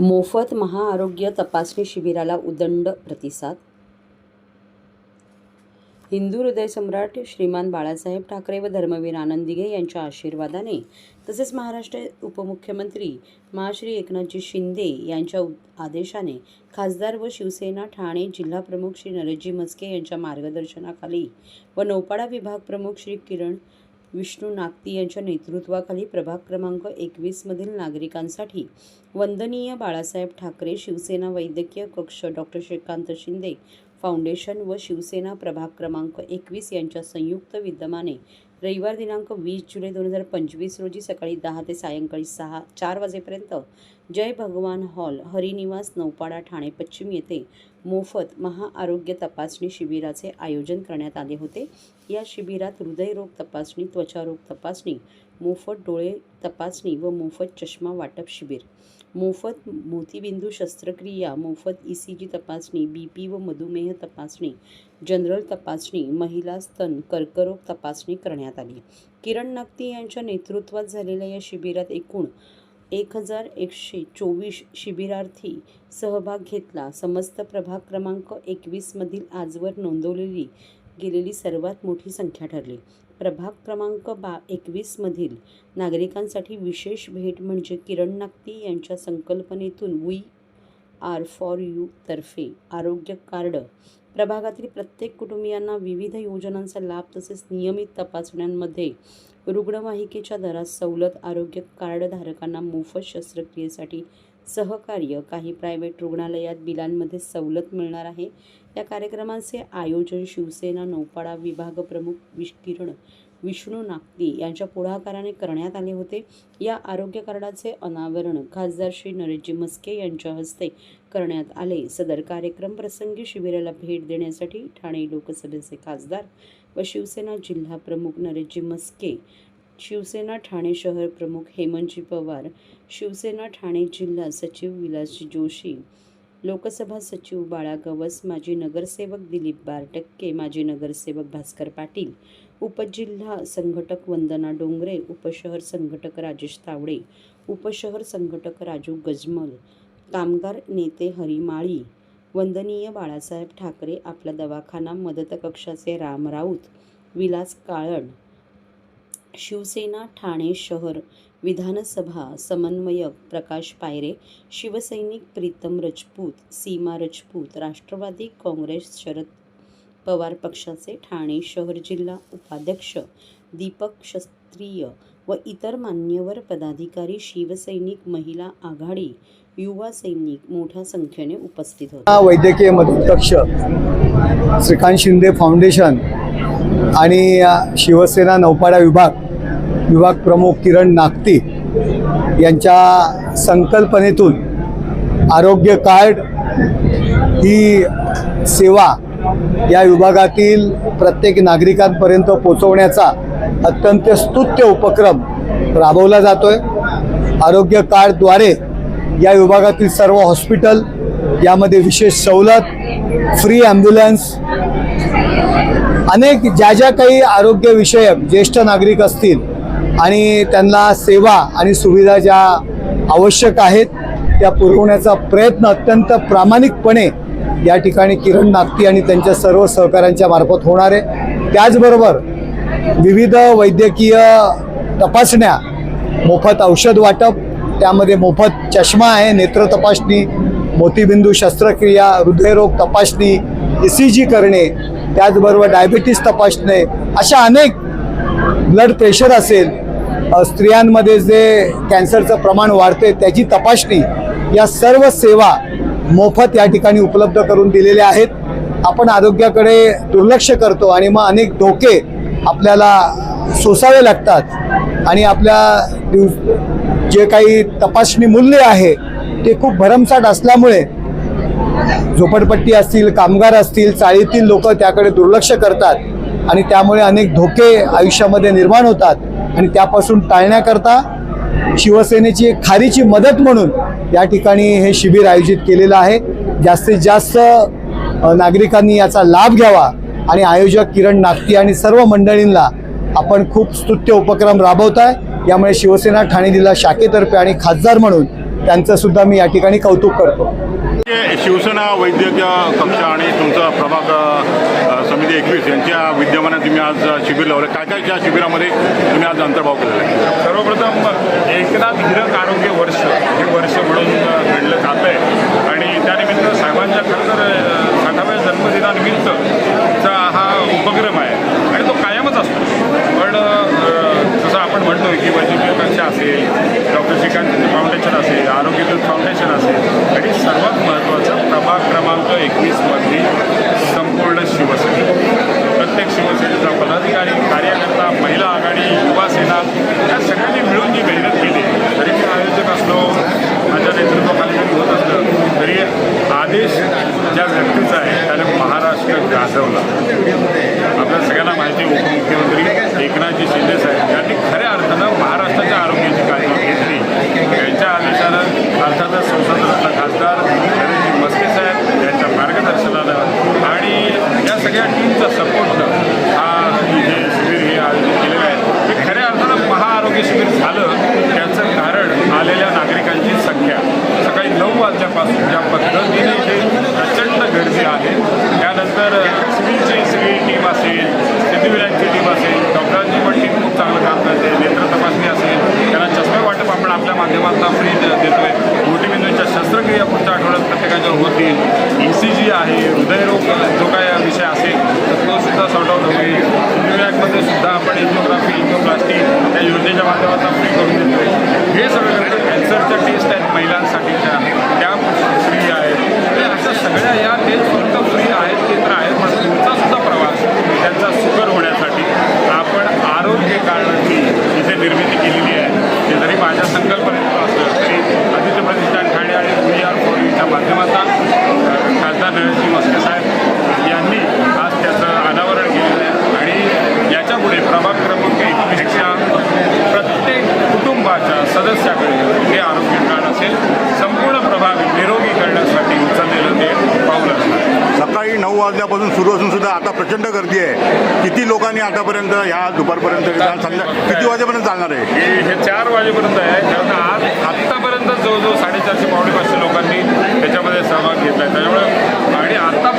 मोफत महाआरोग्य तपासणी शिबिराला उदंड प्रतिसाद. हिंदू हृदयसम्राट श्रीमान बाळासाहेब ठाकरे व धर्मवीर आनंद दिघे यांच्या आशीर्वादाने तसेच महाराष्ट्र उपमुख्यमंत्री महाश्री एकनाथजी शिंदे यांच्या आदेशाने खासदार व शिवसेना ठाणे जिल्हाप्रमुख श्री. नरजी मस्के यांच्या मार्गदर्शनाखाली व नौपाडा विभाग प्रमुख श्री. किरण विष्णू नागती यांच्या नेतृत्वाखाली प्रभाग क्रमांक एकवीसमधील नागरिकांसाठी वंदनीय बाळासाहेब ठाकरे शिवसेना वैद्यकीय कक्ष डॉक्टर श्रीकांत शिंदे फाउंडेशन व शिवसेना प्रभाग क्रमांक एकवीस यांच्या संयुक्त विद्यमाने रविवार दिनांक वीस जुलै दोन हजार पंचवीस रोजी सकाळी दहा ते सायंकाळी सहा चार वाजेपर्यंत जय भगवान हॉल हरिनिवास नौपाडा ठाणे पश्चिम येथे मोफत महाआरोग्य तपासणी शिबिराचे आयोजन करण्यात आले होते. या शिबिरात हृदयरोग तपासणी त्वचारोग तपासणी मोफत डोळे तपासणी व मोफत चष्मा वाटप शिबिर मोफत मोतीबिंदू शस्त्रक्रिया मोफत ई सी जी तपासणी बी पी व मधुमेह तपासणी जनरल तपासणी महिला स्तन कर्करोग तपासणी करण्यात आली. किरण नक्ती यांच्या नेतृत्वात झालेल्या या शिबिरात एकूण एक हजार एकशे चोवीस शिबिरार्थी सहभाग घेतला. समस्त प्रभाग क्रमांक एकवीसमधील आजवर नोंदवलेली गेलेली सर्वात मोठी संख्या ठरली. प्रभाग क्रमांक बा एकवीसमधील नागरिकांसाठी विशेष भेट म्हणजे किरण नागती यांच्या संकल्पनेतून वी आर फॉर यू तर्फे आरोग्य कार्ड. प्रभागातील प्रत्येक कुटुंबियांना विविध योजनांचा लाभ तसेच नियमित तपासण्यांमध्ये रुग्णवाहिकेच्या दरात सवलत आरोग्य कार्डधारकांना मोफत शस्त्रक्रियेसाठी सहकार्य काही प्रायव्हेट रुग्णालयात बिलांमध्ये सवलत मिळणार आहे. या कार्यक्रमाचे आयोजन शिवसेना नौपाडा विभाग प्रमुख विष्किरण विष्णू नागती यांच्या पुढाकाराने करण्यात आले होते. या आरोग्य कार्डाचे अनावरण खासदार श्री नरेशजी मस्के यांच्या हस्ते करण्यात आले. सदर कार्यक्रम प्रसंगी शिबिराला भेट देण्यासाठी ठाणे लोकसभेचे खासदार व शिवसेना जिल्हा प्रमुख नरेशजी मस्के शिवसेना ठाणे शहर प्रमुख हेमंतजी पवार शिवसेना ठाणे जिल्हा सचिव विलासजी जोशी लोकसभा सचिव बाळा गवस माजी नगरसेवक दिलीप बारटक्के माजी नगरसेवक भास्कर पाटील उपजिल्हा संघटक वंदना डोंगरे उपशहर संघटक राजेश तावडे उपशहर संघटक राजू गजमल कामगार नेते हरी माळी वंदनीय बाळासाहेब ठाकरे आपला दवाखाना मदत कक्षाचे राम राऊत विलास काळण शिवसेना ठाणे शहर विधानसभा समन्वयक प्रकाश पायरे शिवसैनिक प्रीतम रजपूत सीमा रजपूत राष्ट्रवादी काँग्रेस शरद पवार पक्षाचे ठाणे शहर जिल्हा उपाध्यक्ष दीपक शस्त्रीय व इतर मान्यवर पदाधिकारी शिवसैनिक महिला आघाडी युवा सैनिक मोठ्या संख्येने उपस्थित होते. वैद्यकीय मदत श्रीकांत शिंदे फाउंडेशन आणि शिवसेना नौपाडा विभाग विभाग प्रमुख किरण नागती यांच्या संकल्पनेतून आरोग्य कार्ड ही सेवा या विभागातील प्रत्येक नागरिकांपर्यंत पोचवण्याचा अत्यंत स्तुत्य उपक्रम राबवला जातो आहे आरोग्य कार्डद्वारे या विभागातील सर्व हॉस्पिटल यामध्ये विशेष सवलत फ्री ॲम्ब्युलन्स अनेक ज्या ज्या काही आरोग्यविषयक ज्येष्ठ नागरिक असतील आणि त्यांना सेवा आणि सुविधा ज्या आवश्यक आहेत त्या पुरवण्याचा प्रयत्न अत्यंत प्रामाणिकपणे या ठिकाणी किरण नागती आणि त्यांच्या सर्व सहकाऱ्यांच्या मार्फत होणार आहे. त्याचबरोबर विविध वैद्यकीय तपासण्या मोफत औषध वाटप त्यामध्ये मोफत चष्मा आहे नेत्र तपासणी मोतीबिंदू शस्त्रक्रिया हृदयरोग तपासणी ई सी जी करणे त्याचबरोबर डायबिटीस तपासणे अशा अनेक ब्लड प्रेशर असेल स्त्रियांमध्ये जे कॅन्सरचं प्रमाण वाढते त्याची तपासणी या सर्व सेवा मोफत या ठिकाणी उपलब्ध करून दिलेल्या आहेत. आपण आरोग्याकडे दुर्लक्ष करतो आणि मग अनेक धोके आपल्याला सोसावे लागतात आणि आपल्या दिव- जे काही तपासणी मूल्य आहे ते खूप भरमसाठ असल्यामुळे झोपडपट्टी असतील कामगार असतील चाळीतील लोक त्याकडे दुर्लक्ष करतात आणि त्यामुळे अनेक धोके आयुष्यामध्ये निर्माण होतात. आणि त्यापासून टाळण्याकरता शिवसेनेची एक खारीची मदत म्हणून या ठिकाणी हे शिबिर आयोजित केलेलं आहे. जास्तीत जास्त नागरिकांनी याचा लाभ घ्यावा आणि आयोजक किरण नागती आणि सर्व मंडळींना आपण खूप स्तुत्य उपक्रम राबवत आहे यामुळे शिवसेना ठाणे जिल्हा शाखेतर्फे आणि खासदार म्हणून त्यांचं सुद्धा मी या ठिकाणी कौतुक करतो. हे शिवसेना वैद्यकीय कक्ष आणि तुमचा प्रभाग समिती एकवीस यांच्या विद्यमाने तुम्ही आज शिबिर लावलं. काय काय त्या शिबिरामध्ये तुम्ही आज अंतर्भाव केलेला आहे? सर्वप्रथम एकनाथ हिरक आरोग्य वर्ष हे वर्ष म्हणून घडलं जात आहे आणि त्यानिमित्त साहेबांच्या खरं तर अ, साठाव्या जन्मदिनानिमित्तचा हा उपक्रम आहे आणि तो कायमच असतो पण अ, जसं आपण म्हणतो की वैद्यकीय कक्षा असेल डॉक्टर श्रीकांत फाउंडेशन असेल आरोग्य दूत फाउंडेशन असेल आणि सर्वात महत्त्वाचं प्रभाग क्रमांक एकवीसमधली संपूर्ण शिवसेना. प्रत्येक शिवसेनेचा पदाधिकारी कार्यकर्ता महिला आघाडी युवा सेना या सगळ्यांनी मिळून जी मेहनत केली तरी मी आयोजक असलो माझ्या नेतृत्वाखाली जरी होत असलं तरी आदेश ज्या व्यक्तीचा आहे त्याने महाराष्ट्र गाजवला. आपल्या सगळ्यांना माहिती उपमुख्यमंत्री एकनाथजी शिंदे साहेब यांनी खऱ्या अर्थानं महाराष्ट्राच्या आरोग्याची काळजी घेतली. यांच्या आदेशानं अर्थातच संसदरत्न खासदार नरेंद्र मस्के साहेब यांच्या मार्गदर्शनानं आणि या सगळ्या टीमचा सपोर्टनं हा हे शिबिर हे आयोजित केलेलं आहे हे खऱ्या अर्थानं महाआरोग्य शिबिर झालं त्याचं कारण आलेल्या नागरिकांची संख्या सकाळी नऊ वाजल्यापासून ज्या पद्धतीने इथे प्रचंड गर्दी आहे त्यानंतर सिव्हिलची सगळी टीम असेल सिद्धिविनायकची टीम असेल डॉक्टरांची पण टीम खूप चांगलं काम करते नेत्र तपासणी असेल त्यांना चष्मे वाटप आपण आपल्या माध्यमातून फ्री देतोय मोठीबिंदूंच्या शस्त्रक्रिया पुढच्या आठवड्यात प्रत्येकाच्या होतील जी आहे हृदयरोग जो काय विषय असेल तर तो सुद्धा सॉर्ट आउट होईल. न्यूयॉर्कमध्ये सुद्धा आपण एन्जिओग्राफी एन्जिओप्लास्टी या योजनेच्या माध्यमातून फ्री करून देतो हे सगळं करतो कॅन्सरच्या टेस्ट आहेत महिलांसाठीच्या. त्या फ्री आहेत. म्हणजे अशा सगळ्या या टेस्ट फक्त फ्री आहेत ते तर आहेत पण तुमचा सुद्धा प्रवास त्यांचा सुकर होण्यासाठी आपण आरोग्य कारणाची इथे निर्मिती केलेली आहे. ते जरी माझ्या संकल्प असलं तरी आदित्य प्रतिष्ठान ठाणे आणि वी आर फॉर यूच्या माध्यमातून अ, खासदार नरेंद्रजी मस्के साहेब यांनी आज त्याचं अनावरण केलेलं आहे आणि याच्यापुढे प्रभाग क्रमांक एकवीसच्या प्रत्येक कुटुंबाच्या सदस्याकडे हे आरोग्य कार्ड असेल संपूर्ण प्रभाग निरोगी करण्यासाठी उचललेलं ते पाऊल असणार सकाळी नऊ वाजल्यापासून सुरू असून सुद्धा आता प्रचंड गर्दी आहे. किती लोकांनी आतापर्यंत ह्या दुपारपर्यंत संध्या किती वाजेपर्यंत चालणार आहे? हे हे चार वाजेपर्यंत आहे कारण आज आत्तापर्यंत जवळजवळ साडेचारशे पावणे पाचशे लोकांनी त्याच्यामध्ये सहभाग घेतला आहे त्याच्यामुळे आणि आत्तापर्यंत